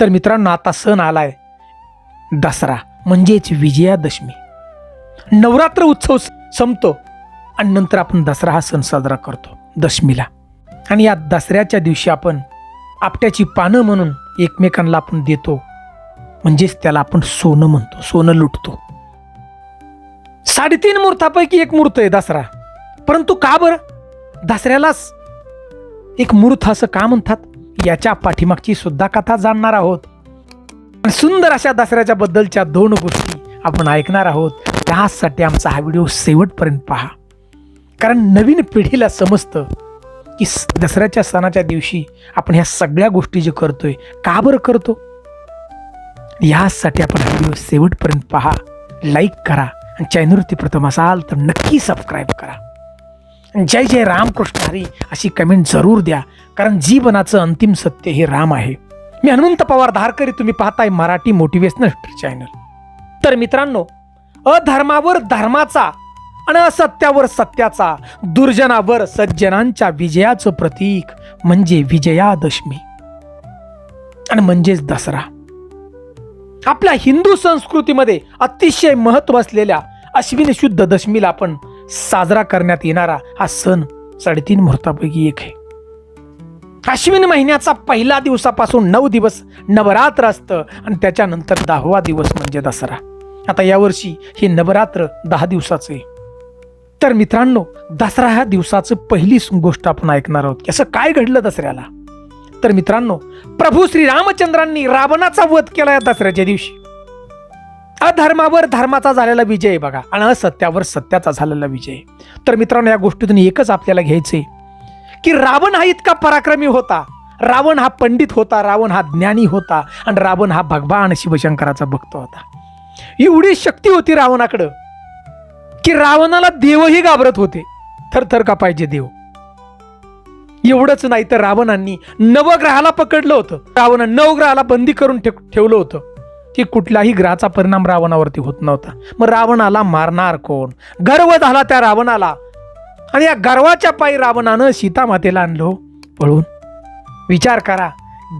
तर मित्रांनो आता सण आलाय. दसरा म्हणजेच विजयादशमी. नवरात्र उत्सव संपतो आणि नंतर आपण दसरा हा सण साजरा करतो दशमीला. आणि या दसऱ्याच्या दिवशी आपण आपट्याची पानं म्हणून एकमेकांना आपण देतो. म्हणजेच त्याला आपण सोनं म्हणतो सोनं लुटतो. साडेतीन मूर्तापैकी एक मूर्त आहे दसरा. परंतु का बरं? दसऱ्यालाच एक मूर्त असं का म्हणतात? याच्या पाठीमागची सुद्धा कथा जाणणार आहोत. सुंदर अशा दसऱ्याच्या बद्दलच्या दोन गोष्टी आपण ऐकणार आहोत. त्यासाठी आमचा हा व्हिडिओ शेवटपर्यंत पहा. कारण नवीन पिढीला समजतं की दसऱ्याच्या सणाच्या दिवशी आपण ह्या सगळ्या गोष्टी जे करतोय का बरं करतो? यासाठी आपण हा व्हिडिओ शेवटपर्यंत पहा. लाईक करा आणि चॅनलवरती प्रथम असाल तर नक्की सबस्क्राईब करा. जय जय रामकृष्ण हरी अशी कमेंट जरूर द्या कारण जीवनाचं अंतिम सत्य हे राम आहे. मी हनुमंत पवार धारकरी तुम्ही पाहताय मराठी मोटिवेशनल चॅनल तर मित्रांनो अधर्मावर धर्माचा आणि असत्यावर सत्याचा दुर्जनावर सज्जनांच्या विजयाचं प्रतीक म्हणजे विजयादशमी. आणि म्हणजेच दसरा. आपल्या हिंदू संस्कृतीमध्ये अतिशय महत्त्व असलेल्या अश्विनी शुद्ध दशमीला आपण साजरा करण्यात येणारा हा सण साडेतीन मुहूर्तापैकी एक आहे. अश्विन महिन्याचा पहिला दिवसापासून नऊ दिवस नवरात्र असतं आणि त्याच्यानंतर दहावा दिवस म्हणजे दसरा. आता यावर्षी हे नवरात्र दहा दिवसाचं आहे. तर मित्रांनो दसरा ह्या दिवसाचं पहिलीच गोष्ट आपण ऐकणार आहोत. की असं काय घडलं दसऱ्याला? तर मित्रांनो प्रभू श्री रामचंद्रांनी रावणाचा वध केला या दसऱ्याच्या दिवशी. अधर्मावर धर्माचा झालेला विजय आहे बघा. आणि असत्यावर सत्याचा झालेला विजय तर मित्रांनो या गोष्टीतून एकच आपल्याला घ्यायचे की रावण हा इतका पराक्रमी होता. रावण हा पंडित होता रावण हा ज्ञानी होता आणि रावण हा भगवान शिवशंकराचा भक्त होता. एवढी शक्ती होती रावणाकडं की रावणाला देवही घाबरत होते. थरथर का पाहिजे देव. एवढंच नाही तर रावणांनी नवग्रहाला पकडलं होतं. रावण नवग्रहाला बंदी करून ठेव ठेवलं होतं. की कुठल्याही ग्रहाचा परिणाम रावणावरती होत नव्हता. मग रावणाला मारणार कोण? गर्व झाला त्या रावणाला. आणि या गर्वाच्या पायी रावणानं सीतामातेला आणलो हो, पळून. विचार करा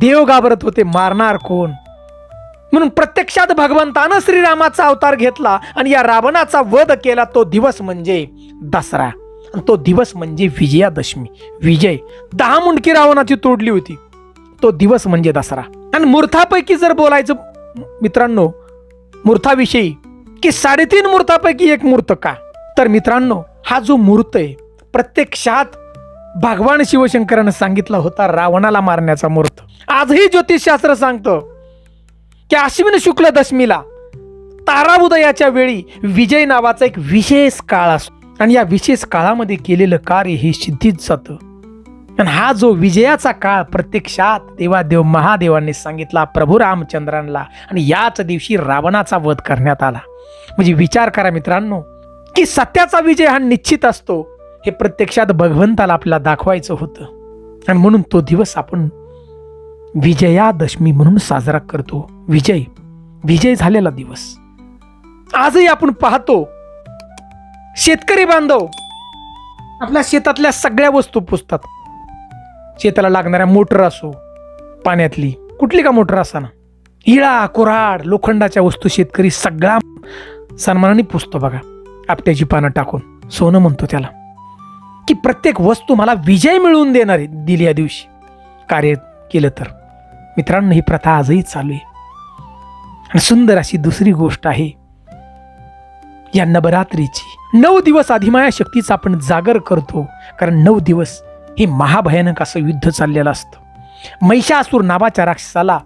देव घाबरत होते मारणार कोण? म्हणून प्रत्यक्षात भगवंतानं श्रीरामाचा अवतार घेतला आणि या रावणाचा वध केला. तो दिवस म्हणजे दसरा. आणि तो दिवस म्हणजे विजयादशमी. विजय. दहा मुंडकी रावणाची तोडली होती. तो दिवस म्हणजे दसरा. आणि मूर्थापैकी जर बोलायचं मित्रांनो मूर्थाविषयी की साडेतीन मूर्तापैकी एक मूर्त का? तर मित्रांनो हा जो मूर्त आहे प्रत्यक्षात भगवान शिवशंकरानं सांगितला होता रावणाला मारण्याचा मूर्त. आजही ज्योतिषशास्त्र सांगतं की अश्विन शुक्ल दशमीला तारा उदयाच्या वेळी विजय नावाचा एक विशेष काळ असतो. आणि या विशेष काळामध्ये केलेलं कार्य हे सिद्धीत जातं. पण हा जो विजयाचा काळ प्रत्यक्षात देवादेव महादेवांनी सांगितला प्रभू रामचंद्रांना आणि याच दिवशी रावणाचा वध करण्यात आला. म्हणजे विचार करा मित्रांनो की सत्याचा विजय हा निश्चित असतो हे प्रत्यक्षात भगवंताला आपल्याला दाखवायचं होतं. आणि म्हणून तो दिवस आपण विजयादशमी म्हणून साजरा करतो. विजय विजय झालेला दिवस. आजही आपण पाहतो शेतकरी बांधव आपल्या शेतातल्या सगळ्या वस्तू पुसतात. शेताला लागणाऱ्या मोटर असो पाण्यातली कुठली का मोटर असा ना इळा कुऱ्हाड लोखंडाच्या वस्तू शेतकरी सगळा सन्मानाने पुसतो बघा. आपट्याची पानं टाकून सोनं म्हणतो त्याला. की प्रत्येक वस्तू मला विजय मिळवून देणार आहे दिली या दिवशी. कार्य केलं तर. मित्रांनो ही प्रथा आजही चालू आहे. आणि सुंदर अशी दुसरी गोष्ट आहे. या नवरात्रीची नऊ दिवस अधिमाया शक्तीचा आपण जागर करतो. कारण नऊ दिवस हे महाभयानक असं युद्ध चाललेलं असतं. महिषासूर नावाच्या राक्षसाला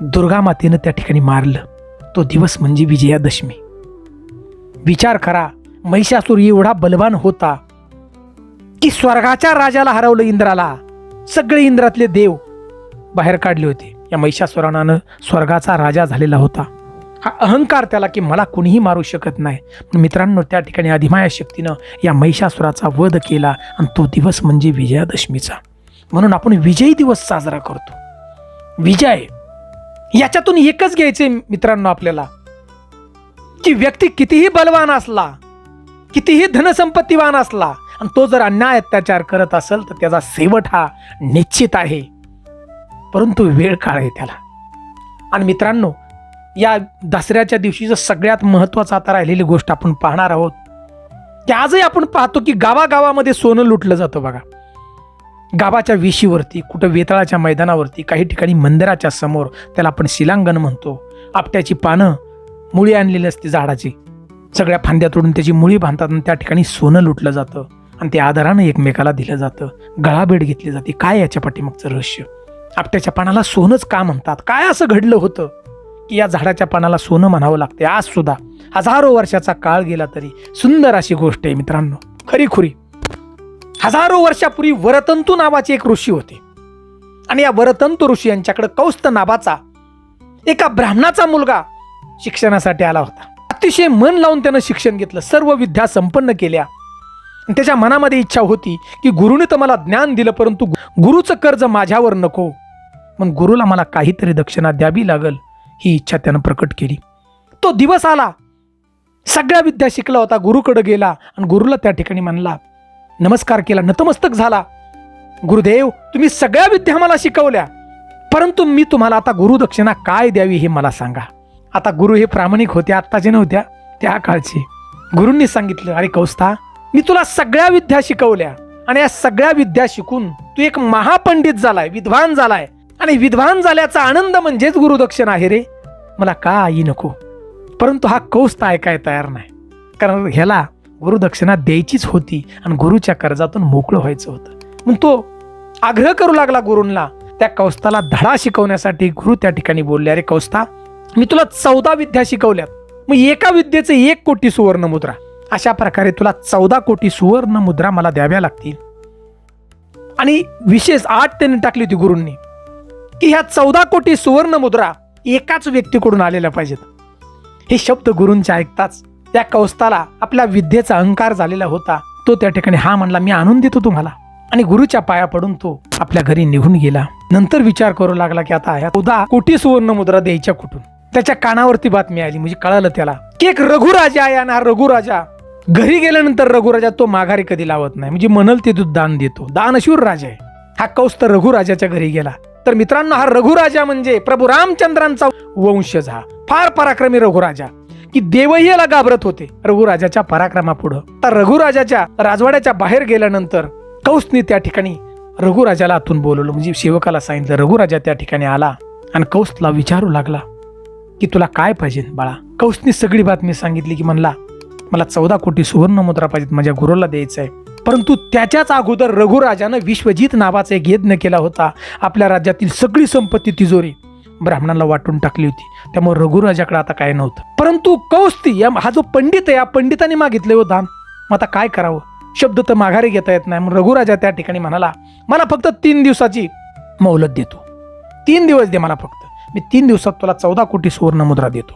दुर्गा मातेनं त्या ठिकाणी मारलं. तो दिवस म्हणजे विजयादशमी. विचार करा महिषासूर एवढा बलवान होता की स्वर्गाच्या राजाला हरवलं इंद्राला. सगळे इंद्रातले देव बाहेर काढले होते. या महिषासुरानानं स्वर्गाचा राजा झालेला होता. हा अहंकार त्याला की मला कुणीही मारू शकत नाही. पण मित्रांनो त्या ठिकाणी अधिमाया शक्तीनं या महिषासुराचा वध केला आणि तो दिवस म्हणजे विजयादशमीचा. म्हणून आपण विजयी दिवस साजरा करतो. विजय याच्यातून एकच घ्यायचे मित्रांनो आपल्याला. की व्यक्ती कितीही बलवान असला कितीही धनसंपत्तीवान असला आणि तो जर अन्याय अत्याचार करत असेल तर त्याचा शेवट हा निश्चित आहे. परंतु वेळ काळ आहे त्याला. आणि मित्रांनो या दसऱ्याच्या दिवशीचं सगळ्यात महत्त्वाचं आता राहिलेली गोष्ट आपण पाहणार आहोत. की आजही आपण पाहतो की गावागावामध्ये सोनं लुटलं जातं बघा. गावाच्या वेशीवरती कुठं वेताळाच्या मैदानावरती काही ठिकाणी मंदिराच्या समोर त्याला आपण शिलांगण म्हणतो. आपट्याची पानं मुळी आणलेली असते झाडाची. सगळ्या फांद्या तोडून त्याची मुळी बांधतात आणि त्या ठिकाणी सोनं लुटलं जातं. आणि ते आदरानं एकमेकाला दिलं जातं. गळाभेट घेतली जाते. काय याच्या पाठीमागचं रहस्य? आपट्याच्या पानाला सोनंच का म्हणतात? काय असं घडलं होतं? की या झाडाच्या पानाला सोनं म्हणावं लागते आज सुद्धा हजारो वर्षाचा काळ गेला तरी सुंदर अशी गोष्ट आहे मित्रांनो. खरी खुरी. हजारो वर्षापूर्वी वरतंतू नावाचे एक ऋषी होते. आणि या वरतंतू ऋषी यांच्याकडे कौस्त नावाचा एका ब्राह्मणाचा मुलगा शिक्षणासाठी आला होता. अतिशय मन लावून त्यानं शिक्षण घेतलं. सर्व विद्या संपन्न केल्या. आणि त्याच्या मनामध्ये इच्छा होती की गुरुने तर मला ज्ञान दिलं परंतु गुरुचं कर्ज माझ्यावर नको. मग गुरुला मला काहीतरी दक्षिणा द्यावी लागल. ही इच्छा त्यानं प्रकट केली. तो दिवस आला. सगळ्या विद्या शिकला होता. गुरुकडे गेला आणि गुरुला त्या ठिकाणी म्हणला नमस्कार केला. नतमस्तक झाला. गुरुदेव तुम्ही सगळ्या विद्या मला शिकवल्या. परंतु मी तुम्हाला आता गुरुदक्षिणा काय द्यावी हे मला सांगा. आता गुरु हे प्रामाणिक होते आत्ताचे नव्हत्या त्या काळचे. गुरूंनी सांगितलं अरे कौस्ता मी तुला सगळ्या विद्या शिकवल्या. आणि या सगळ्या विद्या शिकून तू एक महापंडित झालाय विद्वान झालाय. आणि विद्वान झाल्याचा आनंद म्हणजेच गुरुदक्षिणा आहे रे. मला का आई नको. परंतु हा कौस्त ऐकाय तयार नाही. कारण ह्याला गुरुदक्षिणा द्यायचीच होती आणि गुरुच्या कर्जातून मोकळं व्हायचं होतं. मग तो आग्रह करू लागला गुरूंना. त्या कौस्ताला धडा शिकवण्यासाठी गुरु त्या ठिकाणी बोलले अरे कौस्ता मी तुला चौदा विद्या शिकवल्यात. मग एका विद्येचे एक कोटी सुवर्ण मुद्रा. अशा प्रकारे तुला चौदा कोटी सुवर्ण मुद्रा मला द्याव्या लागतील. आणि विशेष आठ त्यांनी टाकली होती गुरूंनी. की ह्या चौदा कोटी सुवर्ण मुद्रा एकाच व्यक्तीकडून आलेल्या पाहिजेत. हे शब्द गुरूंचे ऐकताच त्या कौस्ताला आपल्या विद्येचा अहंकार झालेला होता. तो त्या ठिकाणी हा म्हणला मी आणून देतो तुम्हाला. आणि गुरुच्या पाया पडून तो आपल्या घरी निघून गेला. नंतर विचार करू लागला की आता ह्या चौदा कोटी सुवर्ण मुद्रा द्यायच्या कुठून? त्याच्या कानावरती बातमी आली म्हणजे कळालं त्याला की एक रघुराजा आहे आणि हा रघुराजा घरी गेल्यानंतर रघुराजा तो माघारी कधी लावत नाही. म्हणजे म्हणल ते दूध दान देतो. दानशूर राजा आहे. हा कौस्त रघुराजाच्या घरी गेला. तर मित्रांनो हा रघुराजा म्हणजे प्रभू रामचंद्रांचा वंशज हा फार पराक्रमी रघुराजा. की देवही याला घाबरत होते रघुराजाच्या पराक्रमापुढं. तर रघुराजाच्या राजवाड्याच्या बाहेर गेल्यानंतर कौसनी त्या ठिकाणी रघुराजाला आतून बोलवलं. म्हणजे सेवकाला सांगितलं रघुराजा त्या ठिकाणी आला आणि कौसला विचारू लागला की तुला काय पाहिजे बाळा? कौसनी सगळी बातमी सांगितली की म्हणला मला चौदा कोटी सुवर्ण मुद्रा पाहिजेत माझ्या गुरुला द्यायचं आहे परंतु त्याच्याच अगोदर रघुराजानं विश्वजित नावाचा एक यज्ञ केला होता. आपल्या राज्यातील सगळी संपत्ती तिजोरी ब्राह्मणाला वाटून टाकली होती. त्यामुळे रघुराजाकडे आता काय नव्हतं. परंतु कौस्ती या हा जो पंडित आहे या पंडितांनी मागितले हो दान. मग आता काय करावं? शब्द तर माघारी घेता येत नाही. मग रघुराजा त्या ठिकाणी म्हणाला मला फक्त तीन दिवसाची मोहलत देतो तीन दिवस दे मला फक्त. मी तीन दिवसात तुला चौदा कोटी सुवर्ण मुद्रा देतो.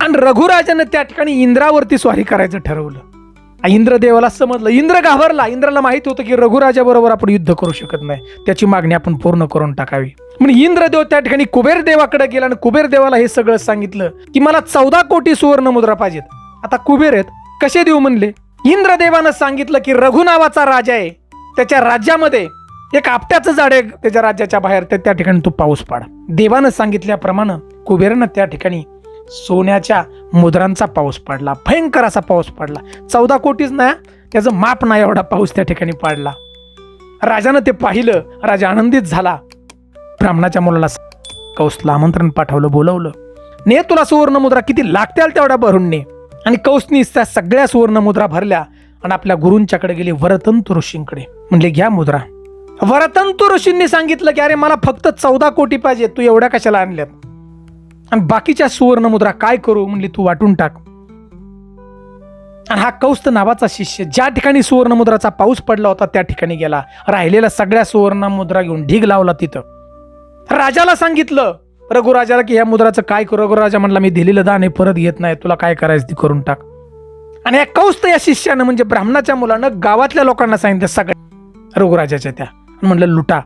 आणि रघुराजानं त्या ठिकाणी इंद्रावरती स्वारी करायचं ठरवलं. इंद्रदेवाला समजलं. इंद्र घाबरला. इंद्राला माहीत होतं की रघुराजा बरोबर आपण युद्ध करू शकत नाही. त्याची मागणी आपण पूर्ण करून टाकावी. म्हणजे इंद्रदेव त्या ठिकाणी कुबेर देवाकडे गेला आणि कुबेर देवाला हे सगळं सांगितलं की मला चौदा कोटी सुवर्ण मुद्रा पाहिजेत. आता कुबेर आहेत. कसे देऊ म्हणले? इंद्रदेवानं सांगितलं की रघु नावाचा राजा आहे. त्याच्या राज्यामध्ये एक आपट्याचं झाड आहे त्याच्या राज्याच्या बाहेर. तर त्या ठिकाणी तू पाऊस पाड. देवानं सांगितल्याप्रमाणे कुबेरानं त्या ठिकाणी सोन्याच्या मुद्रांचा पाऊस पडला भयंकर असा पाऊस पडला. चौदा कोटीच नाही त्याचं माप नाही एवढा पाऊस त्या ठिकाणी पाडला. राजानं ते पाहिलं राजा आनंदित झाला. ब्राह्मणाच्या मुलाला कौसला आमंत्रण पाठवलं बोलवलं. ने तुला सुवर्ण मुद्रा किती लागतील तेवढ्या भरून ने आणि कौसनी त्या सगळ्या सुवर्ण मुद्रा भरल्या आणि आपल्या गुरूंच्याकडे गेले वरतंतु ऋषींकडे. म्हणले घ्या मुद्रा. वरतंतु ऋषींनी सांगितलं की अरे मला फक्त चौदा कोटी पाहिजे तू एवढ्या कशाला आणल्यात? आणि बाकीच्या सुवर्ण मुद्रा काय करू म्हणली तू वाटून टाक. आणि हा कौस्त नावाचा शिष्य ज्या ठिकाणी सुवर्ण मुद्राचा पाऊस पडला होता त्या ठिकाणी गेला. राहिलेल्या सगळ्या सुवर्ण मुद्रा घेऊन ढीग लावला तिथं. राजाला सांगितलं रघुराजाला की ह्या मुद्राचं काय करू? रघुराजा म्हणला मी दिलेलं दान हे परत घेत नाही तुला काय करायचं ते करून टाक. आणि या कौस्त या शिष्यानं म्हणजे ब्राह्मणाच्या मुलानं गावातल्या लोकांना सांगितलं सगळ्या रघुराजाच्या त्या. म्हणलं लुटा.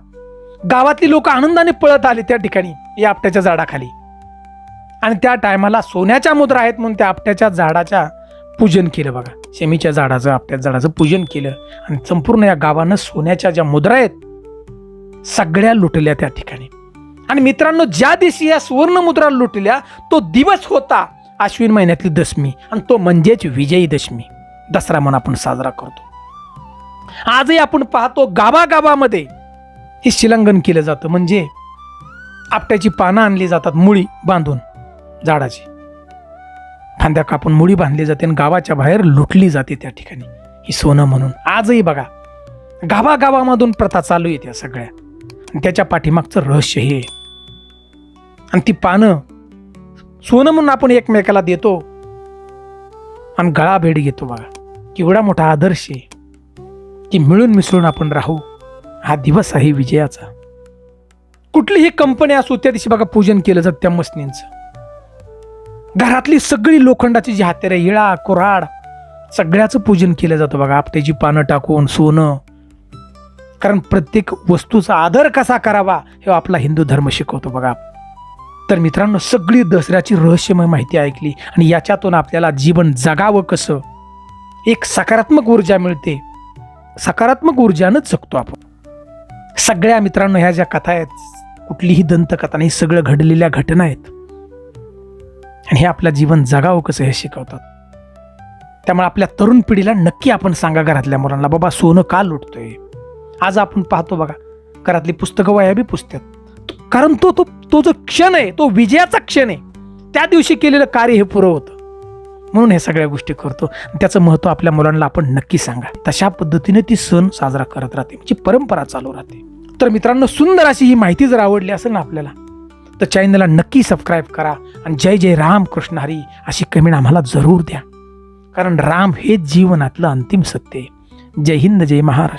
गावातली लोक आनंदाने पळत आली त्या ठिकाणी या आपट्याच्या झाडाखाली. आणि त्या टायमाला सोन्याच्या मुद्रा आहेत म्हणून त्या आपट्याच्या झाडाच्या पूजन केलं बघा. शेमीच्या झाडाचं आपट्या झाडाचं पूजन केलं. आणि संपूर्ण या गावानं सोन्याच्या ज्या मुद्रा आहेत सगळ्या लुटल्या त्या ठिकाणी. आणि मित्रांनो ज्या दिवशी या सुवर्ण मुद्रा लुटल्या तो दिवस होता आश्विन महिन्यातली दशमी आणि तो म्हणजेच विजयी दशमी. दसरा म्हणून आपण साजरा करतो. आजही आपण पाहतो गावागावामध्ये हे शिलांगण केलं जातं. म्हणजे आपट्याची पानं आणली जातात मुळी बांधून. झाडाची. फांद्या कापून मुळी बांधली जाते आणि गावाच्या बाहेर लुटली जाते त्या ठिकाणी. ही सोनं म्हणून. आजही बघा गावागावामधून प्रथा चालू आहे त्या सगळ्या. आणि त्याच्या पाठीमागचं रहस्य हे आणि ती पानं सोनं म्हणून आपण एकमेकाला देतो आणि गळा भेट घेतो बघा. केवढा मोठा आदर्श आहे की मिळून मिसळून आपण राहू. हा दिवस आहे विजयाचा. कुठलीही कंपनी असू त्या दिवशी बघा पूजन केलं जातं त्या मसनींचं घरातली सगळी लोखंडाची जी हातेरे इळा कुऱ्हाड सगळ्याचं पूजन केलं जातं बघा. आपट्याची पानं टाकून सोनं. कारण प्रत्येक वस्तूचा आदर कसा करावा हे आपला हिंदू धर्म शिकवतो बघा. तर मित्रांनो सगळी दसऱ्याची रहस्यमय माहिती ऐकली आणि याच्यातून आपल्याला जीवन जगावं कसं? एक सकारात्मक ऊर्जा मिळते. सकारात्मक ऊर्जानंच जगतो आपण. सगळ्या मित्रांनो ह्या ज्या कथा आहेत कुठलीही दंतकथा नाही सगळं घडलेल्या घटना आहेत. आणि हे आपलं जीवन जगावं कसं हे शिकवतात. त्यामुळे आपल्या तरुण पिढीला नक्की आपण सांगा घरातल्या मुलांना बाबा सोनं का लुटतोय? आज आपण पाहतो बघा घरातली पुस्तकं वया बी पुसतात. कारण तो तो तो जो क्षण आहे तो विजयाचा क्षण आहे. त्या दिवशी केलेलं कार्य हे पुरं होतं. म्हणून हे सगळ्या गोष्टी करतो. आणि त्याचं महत्त्व आपल्या मुलांना आपण नक्की सांगा. तशा पद्धतीने ती सण साजरा करत राहते. म्हणजे परंपरा चालू राहते. तर मित्रांनो सुंदर अशी ही माहिती जर आवडली असेल ना आपल्याला तर चॅनलला नक्की सबस्क्राईब करा आणि जय जय राम कृष्ण हरी अशी कमेंट आम्हाला जरूर द्या. कारण राम हेच जीवनातलं अंतिम सत्य आहे. जय हिंद जय महाराष्ट्र.